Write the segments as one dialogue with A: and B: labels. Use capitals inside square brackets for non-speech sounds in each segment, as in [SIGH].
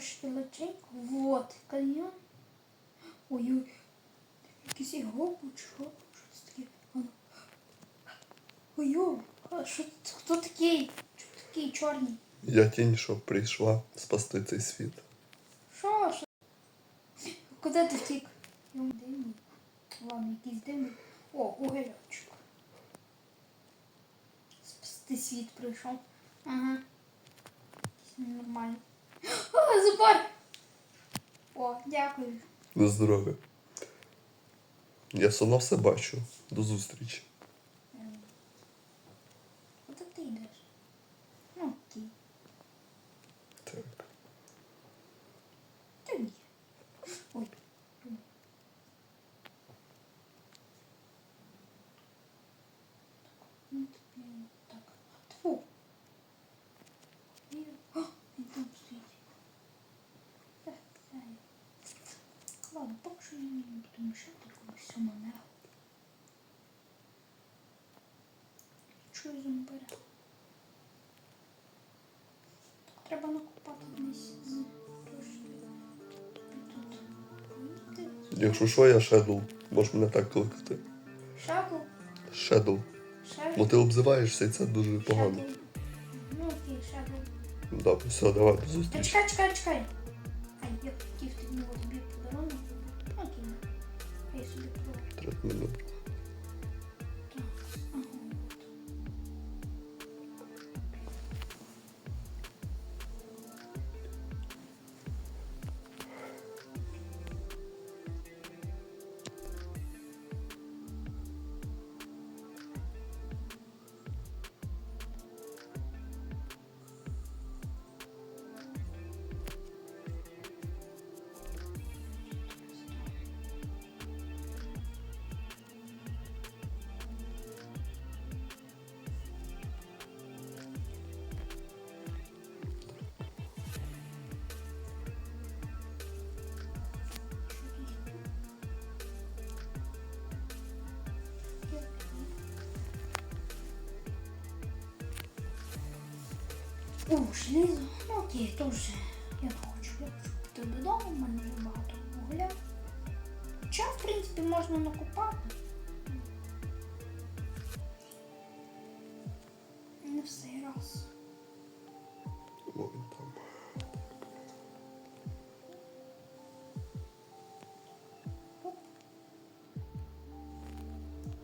A: трошки лечить. Вот, каньйон. Ой-ой. Якийсь гопуч, гопуч, щось таке. Ой-ой, а що хто такий? Чого такий чорний?
B: Я тінь, що прийшла спасти цей світ.
A: Що? Що? Куди ти втік? Йому дивний. Ладно, якийсь дивний. О, угорячок. Спасти світ прийшов. Ага. Якийсь А, зубар! О, дякую.
B: На здоров'я. Я все одно все бачу. До зустрічі.
A: Куди ти йдеш? Ну, окей.
B: Так.
A: Та ні. Ой. Ну, тобі Так. Тьфу. Ні. О, він там стоїть. Так, знаю. Ладно, поки що я не буду мішати комусь цьому не. Чую зомбаря. Так, треба накопати десь трошки. Тут.
B: Якщо що, я Шедл. Можеш мене так кликати. Шедл.
A: Шагу.
B: Бо ти обзиваєшся і це дуже погано.
A: Ну окей, шагу.
B: Добре, все, давай до зустрічі.
A: чекай, чекай, чекай. minutes. О, желізо. Ну окей, то вже я не хочу. Я хочу піти додому, в мене вже багато вугля. Хоча, в принципі, можна накопати. Не в цей раз.
B: О, він там.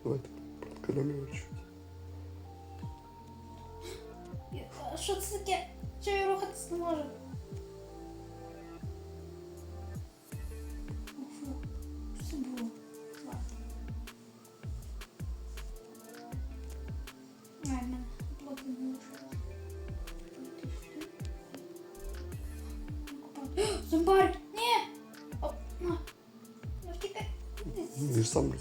B: Давайте подкараємо
A: Що це таке? Що я рухатись не можу? Що це було? Не! О, на. Втікай.
B: Ти ж сам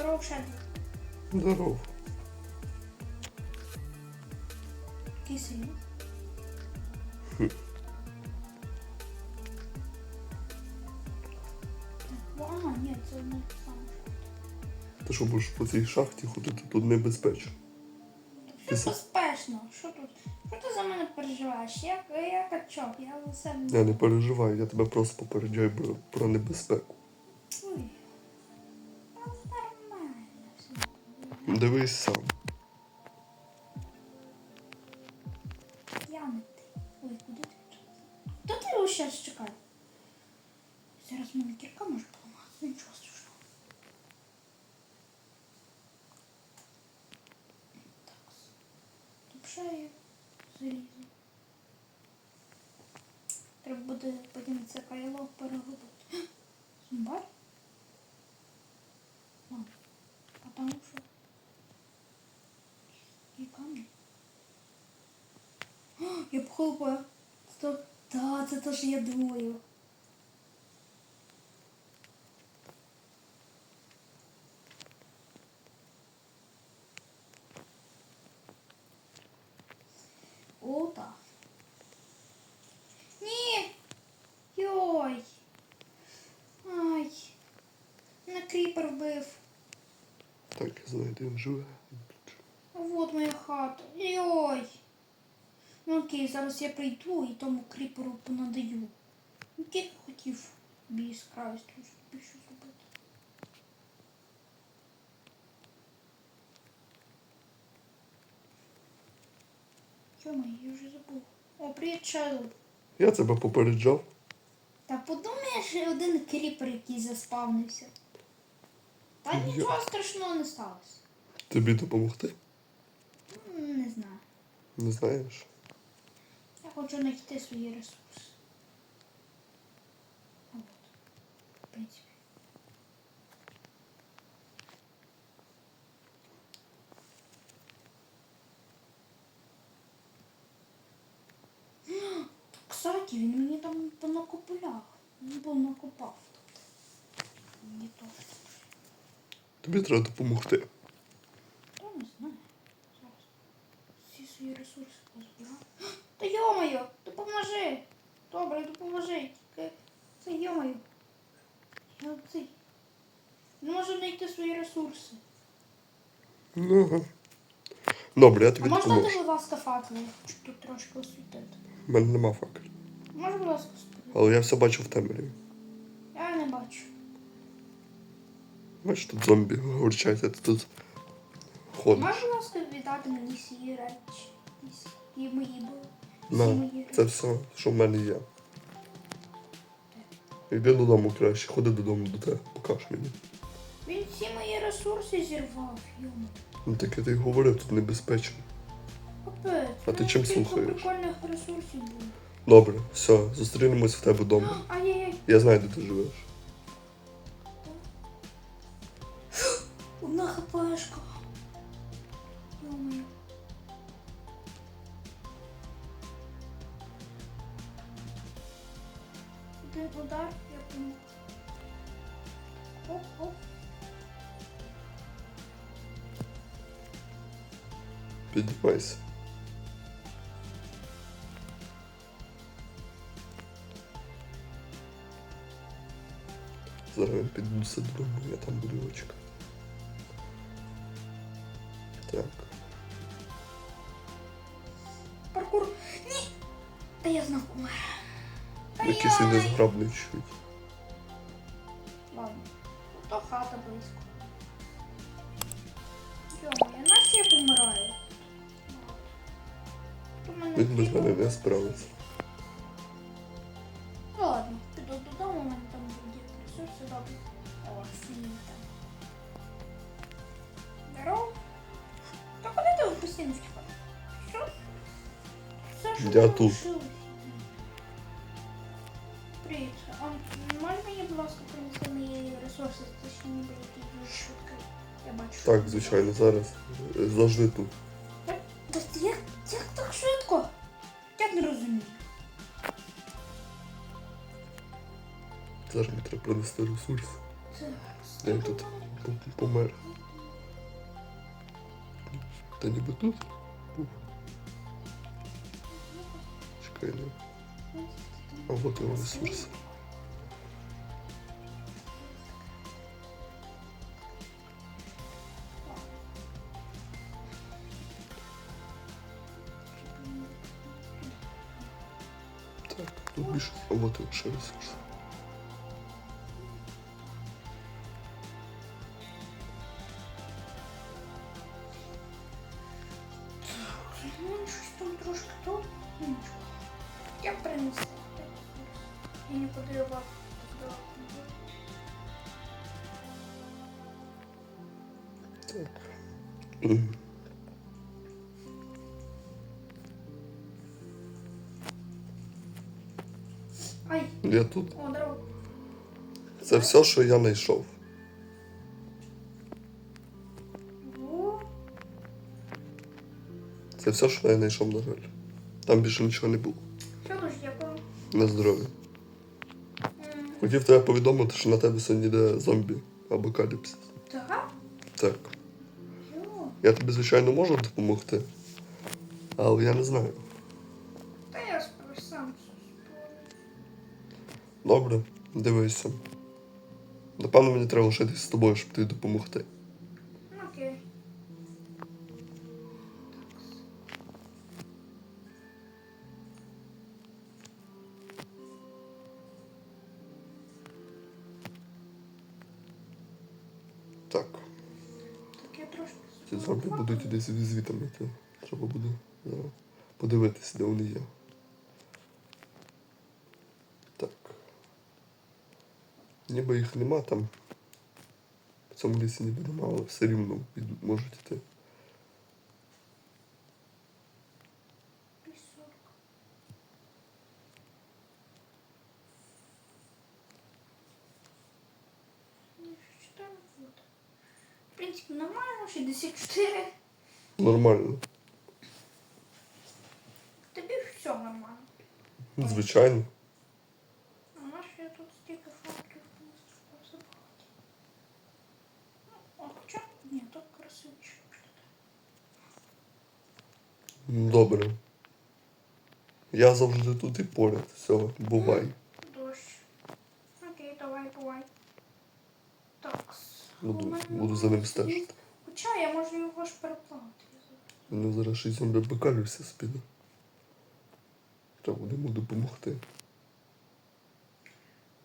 A: Здоров, Шедрик.
B: Здоров.
A: Який сильний. А, ні, це одне те саме.
B: Ти що будеш по цій шахті ходити тут небезпечно. Ти
A: Все
B: с-
A: безпечно. Що тут? Що ти за мене переживаєш? Я, я качок, я за себе.
B: Я не переживаю, я тебе просто попереджаю про, про небезпеку. Дивись сам.
A: Ти. Ой, куди ти? Хто ти його зараз чекає? Зараз мене кірка може поламати. Ну, Нічого страшного. Так. Тут ще є залізо. Треба буде потім це кайло переробити. Я похопаю. Та, да, це теж є двоє. Опа. Ні. Йой. Ай. На кріпер вбив.
B: Так, знайдемо живе.
A: Вот моя хата. Йой. Ну окей, зараз я прийду і тому кріперу понадаю. Ну, Тільки хотів бій скраїсть, тобі що зробити. Йома, я вже забув. О, привіт, Шайло.
B: Я тебе попереджав.
A: Та подумаєш, один кріпер, який заспавнився. Та
B: Я-
A: нічого страшного не сталося.
B: Тобі допомогти?
A: М, Не знаю.
B: Не знаєш?
A: Я хочу знайти свої ресурси. А от. В принципі. [GASPS] Кстати, він мені там понакопляв. Він був накопав. Тобто. Не то.
B: Тобі треба допомогти.
A: Та не знаю. Зараз. Всі свої ресурси позбираю. Та йомаю, допоможи. Добре, допоможи. Це йомаю. Я цей. Не можу знайти свої ресурси.
B: Ну. Добре, я тобі
A: А
B: тобі
A: можна ти,
B: допоможу.
A: будь ласка, факели? Хочу тут трошки освітити.
B: У мене нема факелів.
A: Може, будь ласка, спробуй?
B: Але я все бачу в темряві.
A: Я не бачу.
B: Бачиш, тут зомбі горчать, а ти тут ходиш.
A: Можеш, будь ласка, віддати мені свої речі? І мої були.
B: На, це все, що в мене є. Йди додому краще, ходи додому до тебе, покаж мені.
A: Він всі мої ресурси зірвав, йому.
B: Ну так я ти говорив, тут небезпечно.
A: Капець.
B: А ти
A: ну,
B: чим слухаєш?
A: прикольних ресурсів було.
B: Добре, все, зустрінемось в тебе вдома. [GASPS]
A: Ай-яй-яй.
B: Я знаю, де ти живеш.
A: Одна хпшка. Один удар, я помню. Оп, оп.
B: Піднімайся. Зараз я піду додому, я там буду його Якийсь він чуть.
A: Ладно. То хата близько. Йо-моє, наче я помираю. Хто мене
B: Він без мене не справиться.
A: Ну ладно, піду додому, у мене там буде ресурси добре. О, світа. Здорово. Та куди ти постійно втікаєш? Що? Все, що
B: Я тут. Звичайно, зараз. Е, Завжди тут.
A: Як, як так швидко? Я не розумію.
B: Зараз мені треба принести ресурс. Я тут помер. Та ніби тут. Був. Чекай, не. А от його ресурс. Більше. А от
A: Ай,
B: Я тут.
A: о, здорово.
B: Це все, що я знайшов. Це все, що я знайшов, на жаль. Там більше нічого не було.
A: що дуже дякую.
B: На здоров'я. Хотів тебе повідомити, що на тебе сьогодні йде зомбі або каліпсис.
A: Так?
B: Так. Я тобі, звичайно, можу допомогти, але я не знаю. Добре, дивися. Напевно, мені треба лишитися з тобою, щоб тобі допомогти.
A: Окей.
B: Так.
A: Так я трошки.
B: Ці зомбі будуть десь звітами. Треба буде зараз подивитися, де вони є. Ніби їх нема там. В цьому лісі ніби нема, але все рівно підуть, можуть йти.
A: Пісок. Ну, що там буде? В принципі, нормально, 64.
B: Нормально.
A: Тобі все нормально.
B: Звичайно.
A: Я
B: завжди тут і поряд. Все, бувай.
A: Дощ. Окей, давай, бувай. Так.
B: Буду, буду за ним стежити.
A: Хоча я можу його ж переплавити.
B: Мене зараз й зомбі бекалюся спіде. Треба буде йому допомогти.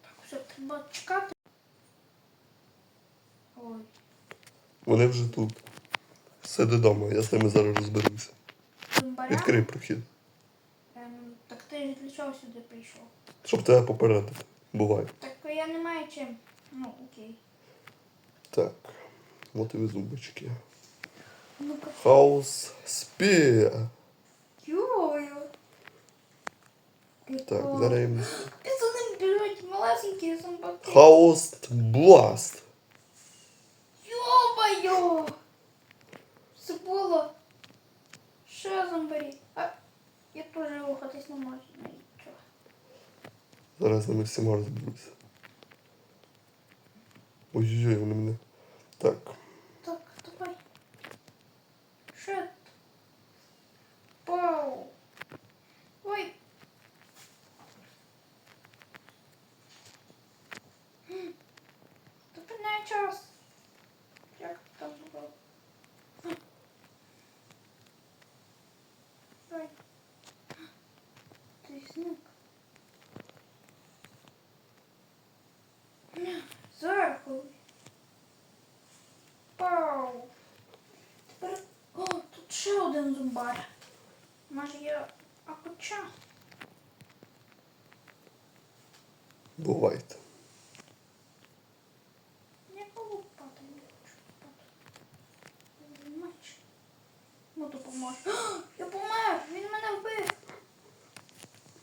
A: Так, все, треба чекати. Ой.
B: Вони вже тут. Сиди вдома, я з ними зараз розберуся. Відкрий прохід.
A: Ти для чого сюди прийшов?
B: Щоб тебе попередити. Бувай.
A: Так я не маю чим. Ну, окей.
B: Так. От і зубочки.
A: Ну-ка.
B: Хаус спія.
A: Йою.
B: Так, зараз їм.
A: За ним малесенькі зомбаки.
B: Хаус бласт.
A: Йо-моє! Це було. Що зомбарі? Я теж рухатись не можу. Ну, нічого.
B: Зараз на ними всіма розберуся. Ой-ой-ой, вони мене. Так.
A: Так, давай. Шет. Пау. Ой. М. Зупиняй час. Як там було? М. Ой. Ти зник. Зверху. Пау. Тепер. О, тут ще один зумбар. Може я. А хоча.
B: Бувайте.
A: Я полупати не хочу спати. Меч. Ну допоможе. [GASPS] Я помер! Він мене вбив!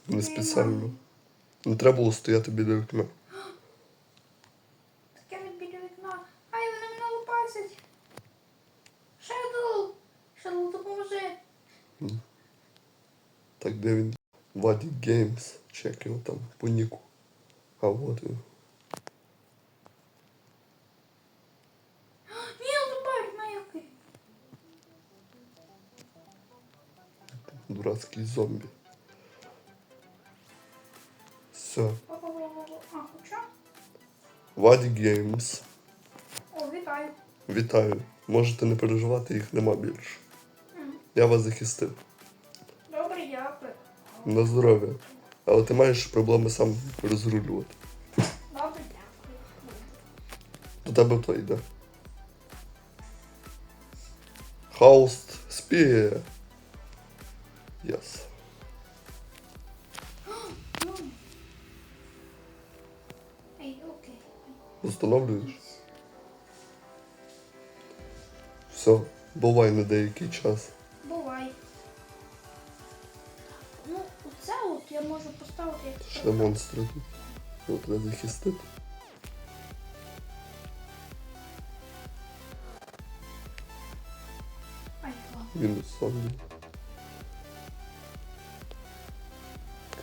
B: Не спеціально. Не треба було стояти біля вікна.
A: Так я не біля вікна. Ай, вони мене лупасять! Шедл! Шедл, допоможи!
B: Так, де він? Геймс. Чек його там по ніку. А от він.
A: Ні, зубар, маякий!
B: Дурацький зомбі. Все. Ваді Геймс.
A: О, вітаю.
B: Вітаю. Можете не переживати, їх нема більше. Я вас захистив. На здоров'я. Але ти маєш проблеми сам розрулювати.
A: Добре, дякую.
B: До тебе то йде. Хауст спіє.
A: Окей.
B: Встановлюєш? Все, бувай на деякий час.
A: Я можу поставити
B: Ще монстри. Його треба захистити. Мінус зомбі.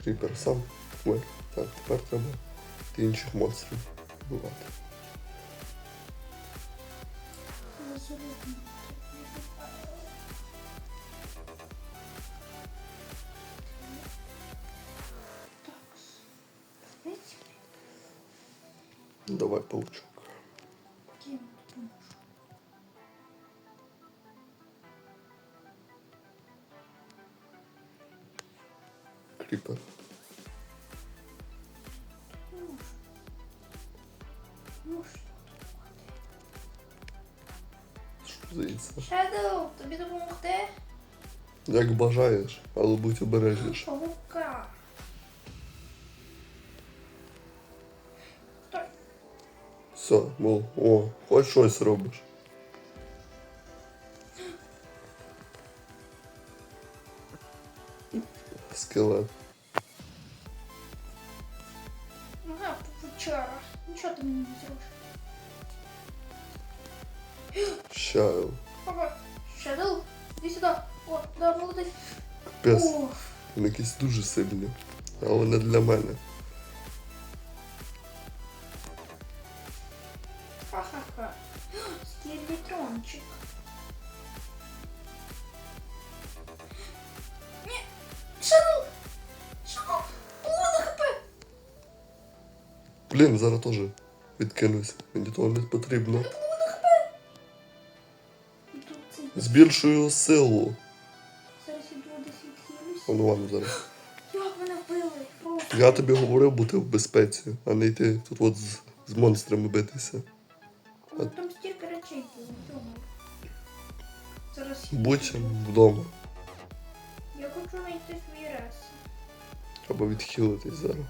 B: Кріпер сам. Ой, так, тепер треба інших монстрів вбивати.
A: Абсолютно.
B: паучок.
A: Крипер.
B: Що здається?
A: Шедоу, тобі допомогти?
B: Як бажаєш, але будь обережніш.
A: Павука.
B: Все, мов, о, хоч щось робиш. Скелет.
A: Ага, павучара. Нічого ти мені не зробиш.
B: Щайл.
A: Папа, Шедоу, іди сюди. О, да, молодець. О,
B: Він якийсь дуже сильний. Але не для мене. Блін, зараз теж відкинусь. Мені того не потрібно. Збільшую силу.
A: Зараз іду десь відхилюсь.
B: Воно вам зараз.
A: Як мене вбили? Просто.
B: Я тобі говорив бути в безпеці, а не йти тут от з, з монстрами битися.
A: Ну, там стільки речей було, йому. Зараз я
B: Будь вдома.
A: Я хочу знайти свій рес.
B: Треба відхилитись зараз.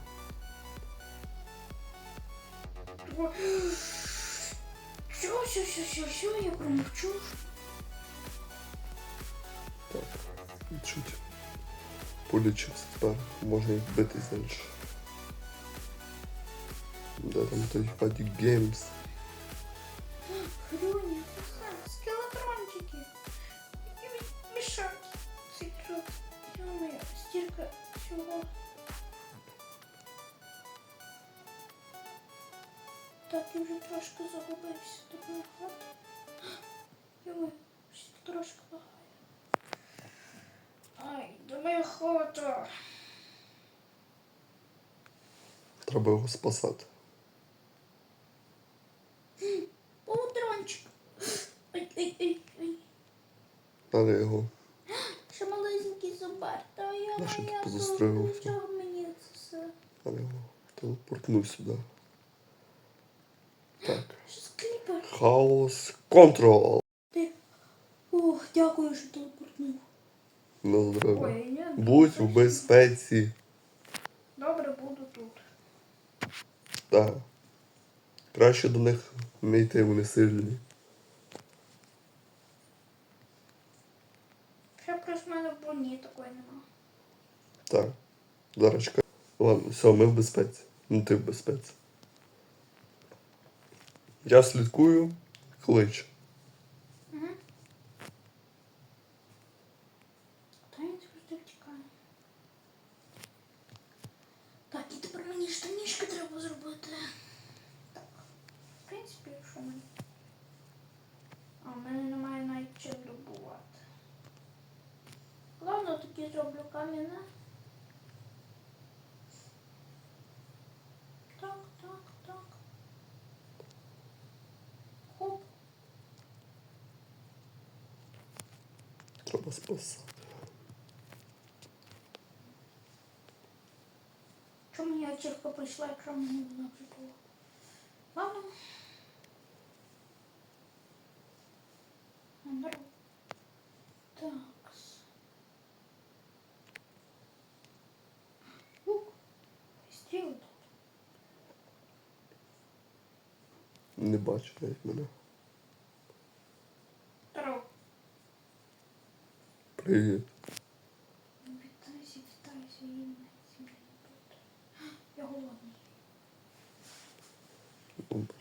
B: Чуть полічився тепер. Можна їх битись далі. Де там той Фадік Геймс?
A: Хрюні, ха, скелетрончики. І мі- мішок. Цей крот. Йоми, стільки всього. Так, я вже трошки загубився. Тут хата.
B: Треба його спасати.
A: Полутрончик.
B: Треба його.
A: Ще малесенький зубар. Та я
B: що ти
A: моя? Чого мені це все?
B: Треба його телепортнув сюди. Так.
A: Що?
B: Хаос контрол.
A: Ти. Ох, дякую, що телепортнув.
B: На здоров'я.
A: Ой, я
B: Будь у безпеці.
A: Добре, буду тут.
B: Так. Краще до них не йти, вони сильні.
A: Ще плюс в мене в броні такої нема.
B: Так. Зараз чекай. Ладно, все, ми в безпеці. Ну ти в безпеці. Я слідкую, клич.
A: Угу. Та я просто втікаю. Так, і тепер мені штанішки треба зробити. Так. В принципі, що мені. А в мене немає навіть чим добувати. Ладно, тоді зроблю кам'яне. Так, так, так. Хоп. Чітко прийшла, якщо мені вона вже? Ладно. Так. Тут.
B: Не бачу навіть мене.
A: Здорово.
B: Привіт.
A: Вітайся, вітайся, їй на землі не буде. Я голодний.
B: Добре.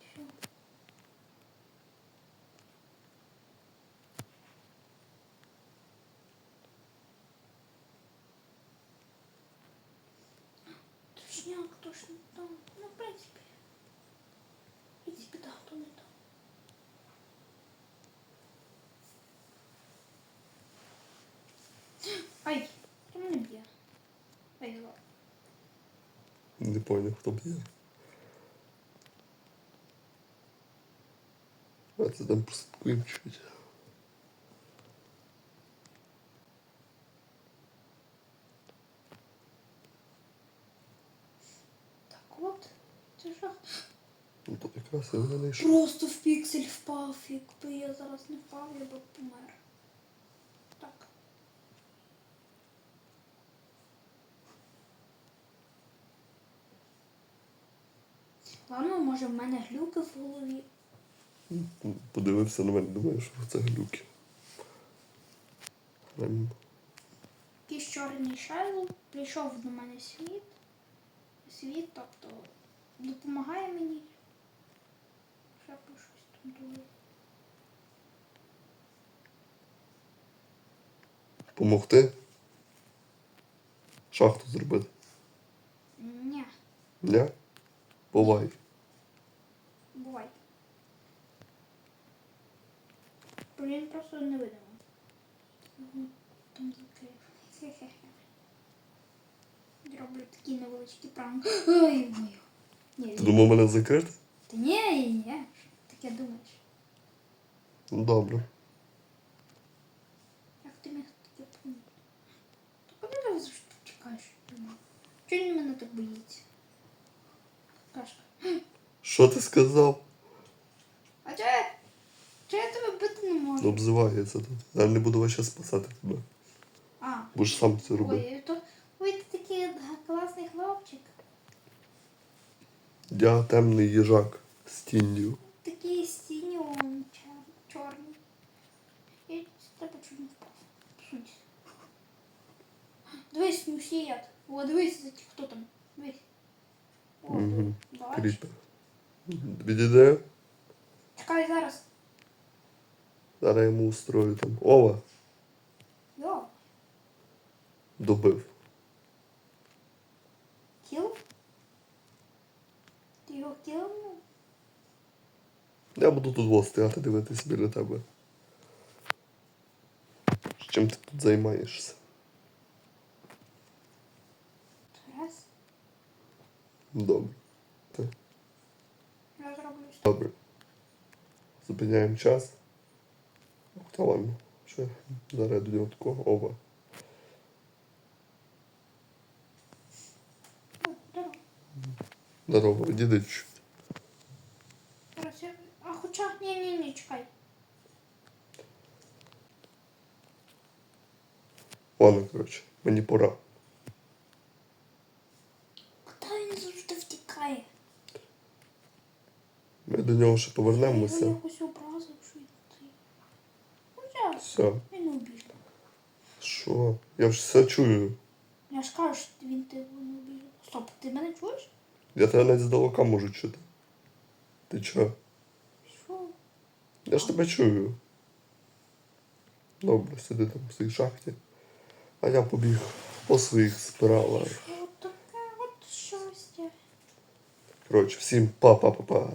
A: Все. Точняк, точно там. Ну, в принципі. В принципі, так, то не там. Ай, хто мене б'є? Ай, зла.
B: Не поняв, хто б'є. А це там прослідкуємо чуть.
A: Так, Це жах.
B: Ну тут якраз я не знайшов.
A: Просто в піксель впав. Якби я зараз не впав, я б помер. Так. Ладно, може в мене глюки в голові.
B: Подивився на мене, думаю, що це глюки. Ем,
A: Якийсь чорний шайло прийшов до мене світ. Світ, тобто допомагає мені. Ще по щось там думаю.
B: Помогти? Шахту зробити.
A: Ні,
B: Ні? Бувай.
A: Блін, просто не видимо. Його Там закрив. Хе-хе-хе. Роблю такий невеличкий пранк. Ой, мою. Ні,
B: Ти думав мене закрити?
A: Та ні, ні, ні. Що ти таке думаєш?
B: Ну добре.
A: Як ти міг таке помітити? Та куди ти завжди чекаєш? Чого він мене так боїться? Кашка.
B: Що ти сказав?
A: Не можу?
B: Обзивається тут. Я не буду вас ще спасати тебе.
A: А,
B: Будеш сам це робити.
A: ой, то ой, ти такий класний хлопчик.
B: Я темний їжак з тінню.
A: Такий синій, он чор- чорний. З тебе не впав. Дивись, мусіят. О, дивись, хто там. Дивись. О,
B: Угу. Кріпер. Відійде,
A: Чекай зараз.
B: Зараз йому устрою там. Ова,
A: Йо,
B: добив.
A: кіл? Ти його кілнув?
B: Я буду тут во стояти дивитись біля тебе. Чим ти тут займаєшся?
A: Раз.
B: Добре. Ти.
A: Я зроблю.
B: Добре. Зупиняємо час. Та ладно. Ще зараз я до нього такого. Ова.
A: О, здорово. Я... А хоча, ні, ні, ні, чекай.
B: Ладно, коротше, мені пора.
A: Куди він завжди втікає?
B: Ми до нього ще
A: Я
B: повернемося.
A: його якось образив, що він цей. Хоча,
B: Все.
A: він обіжний.
B: Що? Я ж все чую.
A: Я ж кажу, що він тебе не обіжив. Стоп, ти мене чуєш?
B: Я тебе навіть здалека можу чути. Ти чо?
A: Що?
B: Я ж тебе чую. Добре, сиди там в цій шахті. А я побіг по своїх справах.
A: Що таке от щастя?
B: Коротше, всім па-па-па-па.